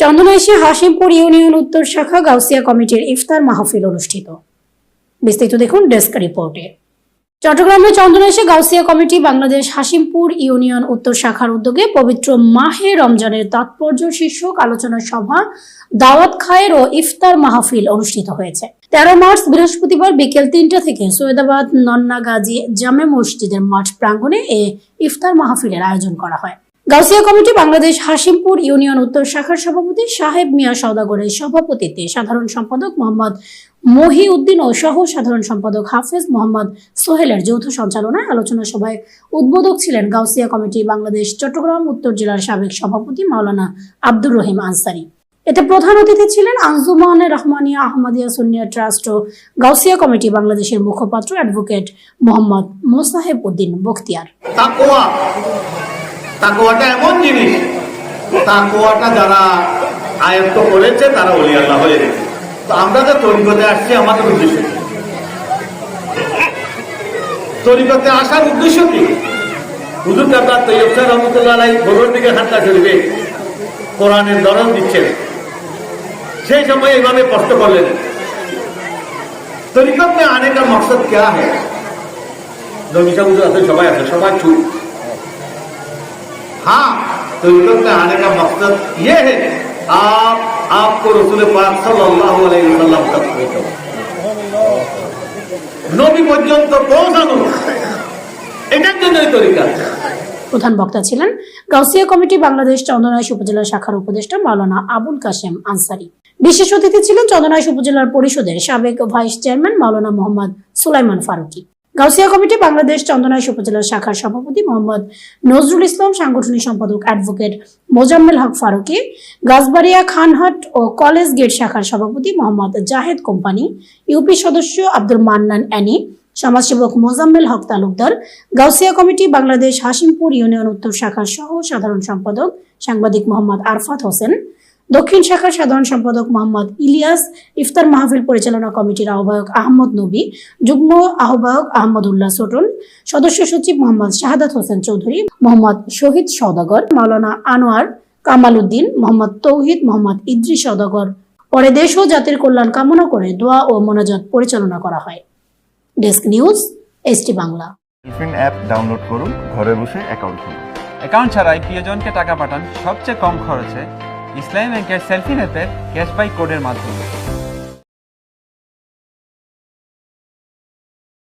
চন্দনাইশে Hashimpur union উত্তর শাখা গাউসিয়া কমিটির ইফতার মাহফিল অনুষ্ঠিত। বিস্তারিত দেখুন ডেস্ক রিপোর্টে। চট্টগ্রামের চন্দনাইশে গাউসিয়া কমিটি বাংলাদেশ হাসিমপুর ইউনিয়ন উত্তর শাখার উদ্যোগে পবিত্র মাহে রমজানের তাৎপর্য শীর্ষক আলোচনা সভা, দাওয়াত খায়ের ও ইফতার মাহফিল অনুষ্ঠিত হয়েছে। তেরো মার্চ বৃহস্পতিবার বিকেল তিনটা থেকে সৈয়দাবাদ, নন্না গাজী জামে মসজিদের মাঠ প্রাঙ্গণে এ ইফতার মাহফিলের আয়োজন করা হয়। গাউসিয়া কমিটি বাংলাদেশ হাসিমপুর ইউনিয়ন উত্তর শাখার সভাপতি সাহেব মিয়া সওদাগরের সভাপতিত্বে সাধারণ সম্পাদক মোহাম্মদ মহিউদ্দিন ও সহ সাধারণ সম্পাদক হাফেজ মোহাম্মদ সোহেলের যৌথ সঞ্চালনায় আলোচনা সভায় উদ্বোধক ছিলেন গাউসিয়া কমিটি বাংলাদেশ চট্টগ্রাম উত্তর জেলার সাবেক সভাপতি মাওলানা আব্দুর রহিম আনসারি। এতে প্রধান অতিথি ছিলেন আঞ্জুমান রহমানিয়া আহমদিয়া সুনিয়া ট্রাস্ট ও গাউসিয়া কমিটি বাংলাদেশের মুখপাত্র অ্যাডভোকেট মোহাম্মদ মোসাহেব উদ্দিন বখতিয়ার। তাকুয়াটা এমন জিনিস তাকুয়াটা যারা আয়ত্ত করেছে, তারা অলি আল্লাহ হয়ে গেছে। তো আমরা যে তরিকতে আসছি, আমাদের উদ্দেশ্য তরিকতে আসার উদ্দেশ্য কি? হুজুর দাদা তৈয়ব রহমতুল্লাহ আলাই দিকে হাতটা চলবে কোরআনের দরদ দিচ্ছেন। সেই সময় এইভাবে কষ্ট করলেন তরিকতে মে আনে কা মকসদ কে হ্যাঁ নবী সাহেব সবাই আছে, সবাই ছুট हाँ तो युग में आने का मकसद ये है आप आपको रसूल पाक सल्लल्लाहु अलैहि वसल्लम तक पहुंचो নবী পর্যন্ত পৌঁছানো এটার জন্যই তরিকা প্রধান বক্তা ছিলেন গাউসিয়া কমিটি বাংলাদেশ চন্দনাইশ উপজেলা শাখার উপদেষ্টা মাওলানা আবুল কাশেম আনসারি বিশেষ অতিথি ছিলেন চন্দনাইশ উপজেলার পরিষদের সাবেক vice chairman Maulana Mohammad Sulaiman Faruqui Gausia committee Bangladesh Chandanaish উপজেলা শাখার সভাপতি মোহাম্মদ নজরুল ইসলাম সাংগঠনিক সম্পাদক অ্যাডভোকেট মোজাম্মেল হক ফারুকি, গাছবাড়িয়া খানহাট ও কলেজ গেট শাখার সভাপতি মোহাম্মদ জাহেদ কোম্পানি, ইউপি সদস্য আব্দুল মান্নান অ্যানি, সমাজসেবক মোজাম্মেল হক তালুকদার, গাউসিয়া কমিটি বাংলাদেশ হাসিমপুর ইউনিয়ন উত্তর শাখার সহ সাধারণ সম্পাদক সাংবাদিক মোহাম্মদ আরফাত হোসেন দক্ষিণ শাখার সাধারণ সম্পাদক মোহাম্মদ ইলিয়াস ইফতার মাহফিল পরিচালনা কমিটির আহ্বায়ক আহমদ নবী যুগ্ম আহ্বায়ক আহমদুল্লাহ সোটন সদস্য সচিব মোহাম্মদ শাহাদাত হোসেন চৌধুরী মোহাম্মদ শহীদ সওদাগর মাওলানা আনোয়ার কামাল উদ্দিন মোহাম্মদ তৌহিদ মোহাম্মদ ইদ্রিস সওদাগর। পরে দেশ ও জাতির কল্যাণ কামনা করে দোয়া ও মোনাজাত পরিচালনা করা হয়। Desk news ST Bangla. App download করুন ঘরে বসে অ্যাকাউন্ট খুলুন। অ্যাকাউন্ট ছাড়াই প্রিয়জনকে টাকা পাঠান সবচেয়ে কম খরচে ইসলামী ব্যাংকের সেলফি নেতের ক্যাশবাই কোডের মাধ্যমে।